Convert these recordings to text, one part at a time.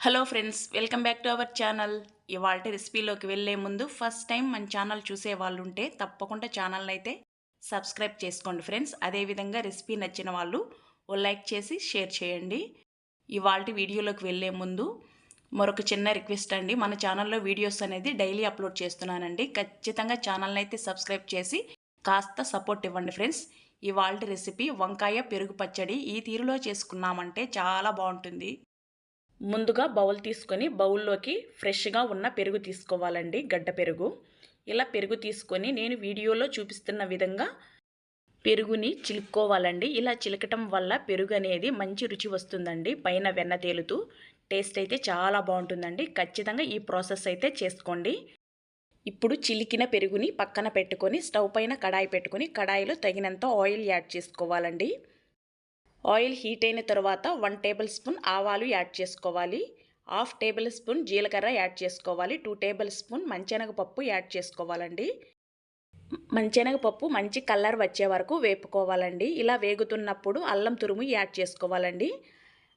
Hello friends welcome back to our channel ఇవాళ రెసిపీలోకి వెళ్ళే ముందు ఫస్ట్ టైం మన ఛానల్ చూసే వాళ్ళు ఉంటే తప్పకుండా ఛానల్ని అయితే సబ్స్క్రైబ్ చేసుకోండి ఫ్రెండ్స్ అదేవిధంగా రెసిపీ నచ్చిన వాళ్ళు ఓ లైక్ చేసి షేర్ చేయండి. ఇవాళ వీడియోలోకి వెళ్ళే ముందు మరొక చిన్న రిక్వెస్ట్ అండి. మన ఛానల్లో వీడియోస్ అనేది డైలీ అప్లోడ్ చేస్తున్నానండి. ఖచ్చితంగా ఛానల్ని అయితే సబ్స్క్రైబ్ చేసి కాస్త సపోర్ట్ ఇవ్వండి ఫ్రెండ్స్ ఇవాళ రెసిపీ వంకాయ పెరుగు పచ్చడి ఈ తీరులో చేసుకున్నామంటే చాలా బాగుంటుంది. ముందుగా బౌల్ తీసుకొని బౌల్లోకి ఫ్రెష్గా ఉన్న పెరుగు తీసుకోవాలండి గడ్డ పెరుగు. ఇలా పెరుగు తీసుకొని నేను వీడియోలో చూపిస్తున్న విధంగా పెరుగుని చిలుక్కోవాలండి. ఇలా చిలకటం వల్ల పెరుగు అనేది మంచి రుచి వస్తుందండి పైన వెన్న తేలుతూ. టేస్ట్ అయితే చాలా బాగుంటుందండి. ఖచ్చితంగా ఈ ప్రాసెస్ అయితే చేసుకోండి. ఇప్పుడు చిలికిన పెరుగుని పక్కన పెట్టుకొని స్టవ్ పైన కడాయి పెట్టుకొని కడాయిలో తగినంత ఆయిల్ యాడ్ చేసుకోవాలండి. ఆయిల్ హీట్ అయిన తర్వాత వన్ టేబుల్ స్పూన్ ఆవాలు యాడ్ చేసుకోవాలి. హాఫ్ టేబుల్ స్పూన్ జీలకర్ర యాడ్ చేసుకోవాలి. టూ టేబుల్ స్పూన్ మంచెనగపప్పు యాడ్ చేసుకోవాలండి. మంచెనగపప్పు మంచి కలర్ వచ్చే వరకు వేపుకోవాలండి. ఇలా వేగుతున్నప్పుడు అల్లం తురుము యాడ్ చేసుకోవాలండి.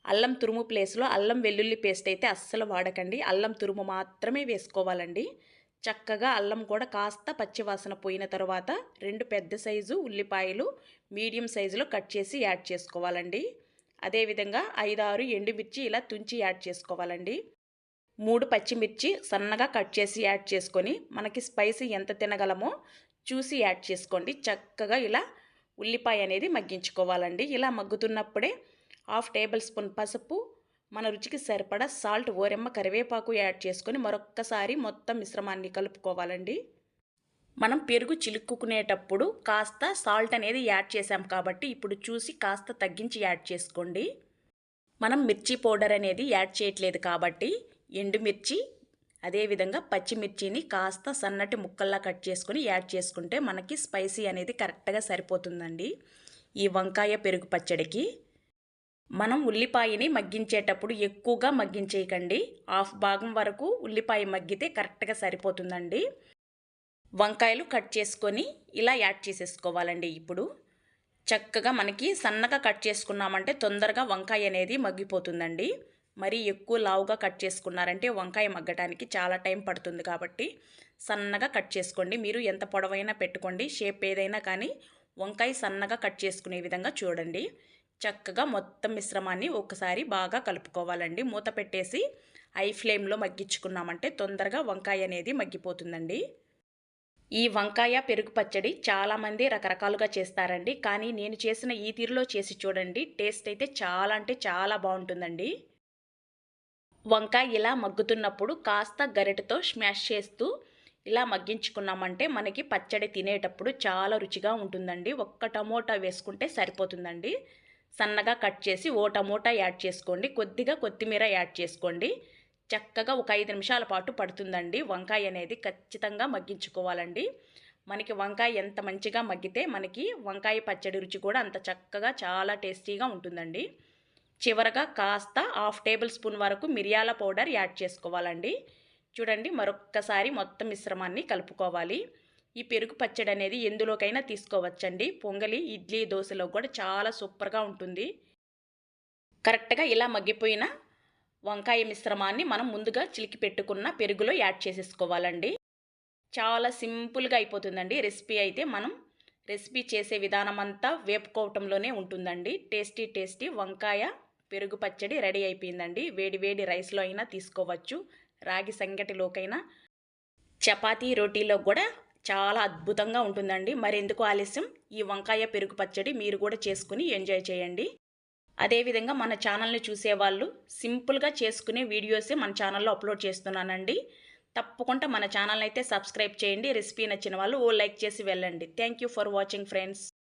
అల్లం తురుము ప్లేస్లో అల్లం వెల్లుల్లి పేస్ట్ అయితే అస్సలు వాడకండి. అల్లం తురుము మాత్రమే వేసుకోవాలండి. చక్కగా అల్లం కూడా కాస్త పచ్చివాసన పోయిన తర్వాత రెండు పెద్ద సైజు ఉల్లిపాయలు మీడియం సైజులో కట్ చేసి యాడ్ చేసుకోవాలండి. అదేవిధంగా ఐదారు ఎండుమిర్చి ఇలా తుంచి యాడ్ చేసుకోవాలండి. మూడు పచ్చిమిర్చి సన్నగా కట్ చేసి యాడ్ చేసుకొని మనకి స్పైసీ ఎంత తినగలమో చూసి యాడ్ చేసుకోండి. చక్కగా ఇలా ఉల్లిపాయ అనేది మగ్గించుకోవాలండి. ఇలా మగ్గుతున్నప్పుడే హాఫ్ టేబుల్ స్పూన్ పసుపు మన రుచికి సరిపడా సాల్ట్ ఓరెమ్మ కరివేపాకు యాడ్ చేసుకొని మరొక్కసారి మొత్తం మిశ్రమాన్ని కలుపుకోవాలండి. మనం పెరుగు చిలుక్కునేటప్పుడు కాస్త సాల్ట్ అనేది యాడ్ చేసాం కాబట్టి ఇప్పుడు చూసి కాస్త తగ్గించి యాడ్ చేసుకోండి. మనం మిర్చి పౌడర్ అనేది యాడ్ చేయట్లేదు కాబట్టి ఎండుమిర్చి అదేవిధంగా పచ్చిమిర్చిని కాస్త సన్నటి ముక్కల్లా కట్ చేసుకొని యాడ్ చేసుకుంటే మనకి స్పైసీ అనేది కరెక్ట్గా సరిపోతుందండి. ఈ వంకాయ పెరుగు పచ్చడికి మనం ఉల్లిపాయని మగ్గించేటప్పుడు ఎక్కువగా మగ్గించేయకండి. హాఫ్ భాగం వరకు ఉల్లిపాయ మగ్గితే కరెక్ట్గా సరిపోతుందండి. వంకాయలు కట్ చేసుకొని ఇలా యాడ్ చేసేసుకోవాలండి ఇప్పుడు. చక్కగా మనకి సన్నగా కట్ చేసుకున్నామంటే తొందరగా వంకాయ అనేది మగ్గిపోతుందండి. మరి ఎక్కువ లావుగా కట్ చేసుకున్నారంటే వంకాయ మగ్గటానికి చాలా టైం పడుతుంది కాబట్టి సన్నగా కట్ చేసుకోండి. మీరు ఎంత పొడవైనా పెట్టుకోండి. షేప్ ఏదైనా కానీ వంకాయ సన్నగా కట్ చేసుకునే విధంగా చూడండి. చక్కగా మొత్తం మిశ్రమాన్ని ఒకసారి బాగా కలుపుకోవాలండి. మూత పెట్టేసి ఐ ఫ్లేమ్లో మగ్గించుకున్నామంటే తొందరగా వంకాయ అనేది మగ్గిపోతుందండి. ఈ వంకాయ పెరుగు పచ్చడి చాలామంది రకరకాలుగా చేస్తారండి. కానీ నేను చేసిన ఈ తీరులో చేసి చూడండి టేస్ట్ అయితే చాలా అంటే చాలా బాగుంటుందండి. వంకాయ ఇలా మగ్గుతున్నప్పుడు కాస్త గరిటతో స్మాష్ చేస్తూ ఇలా మగ్గించుకున్నామంటే మనకి పచ్చడి తినేటప్పుడు చాలా రుచిగా ఉంటుందండి. ఒక్క టమోటా వేసుకుంటే సరిపోతుందండి. సన్నగా కట్ చేసి ఓ టమోటా యాడ్ చేసుకోండి. కొద్దిగా కొత్తిమీర యాడ్ చేసుకోండి. చక్కగా ఒక ఐదు నిమిషాల పాటు పడుతుందండి. వంకాయ అనేది ఖచ్చితంగా మగ్గించుకోవాలండి. మనకి వంకాయ ఎంత మంచిగా మగ్గితే మనకి వంకాయ పచ్చడి రుచి కూడా అంత చక్కగా చాలా టేస్టీగా ఉంటుందండి. చివరగా కాస్త హాఫ్ టేబుల్ స్పూన్ వరకు మిరియాల పౌడర్ యాడ్ చేసుకోవాలండి. చూడండి మరొక్కసారి మొత్తం మిశ్రమాన్ని కలుపుకోవాలి. ఈ పెరుగు పచ్చడి అనేది ఎందులోకైనా తీసుకోవచ్చండి. పొంగలి ఇడ్లీ దోశలో కూడా చాలా సూపర్గా ఉంటుంది. కరెక్ట్గా ఇలా మగ్గిపోయిన వంకాయ మిశ్రమాన్ని మనం ముందుగా చిలికి పెట్టుకున్న పెరుగులో యాడ్ చేసేసుకోవాలండి. చాలా సింపుల్గా అయిపోతుందండి. రెసిపీ అయితే మనం రెసిపీ చేసే విధానం అంతా వేపుకోవటంలోనే ఉంటుందండి. టేస్టీ టేస్టీ వంకాయ పెరుగు పచ్చడి రెడీ అయిపోయిందండి. వేడి వేడి రైస్లో అయినా తీసుకోవచ్చు. రాగి సంగటిలోకైనా చపాతీ రోటీలో కూడా చాలా అద్భుతంగా ఉంటుందండి. మరెందుకు ఆలస్యం? ఈ వంకాయ పెరుగు పచ్చడి మీరు కూడా చేసుకుని ఎంజాయ్ చేయండి. అదేవిధంగా మన ఛానల్ని చూసేవాళ్ళు సింపుల్గా చేసుకునే వీడియోసే మన ఛానల్లో అప్లోడ్ చేస్తున్నానండి. తప్పకుండా మన ఛానల్ అయితే సబ్స్క్రైబ్ చేయండి. రెసిపీ నచ్చిన వాళ్ళు ఓ లైక్ చేసి వెళ్ళండి. Thank for watching friends.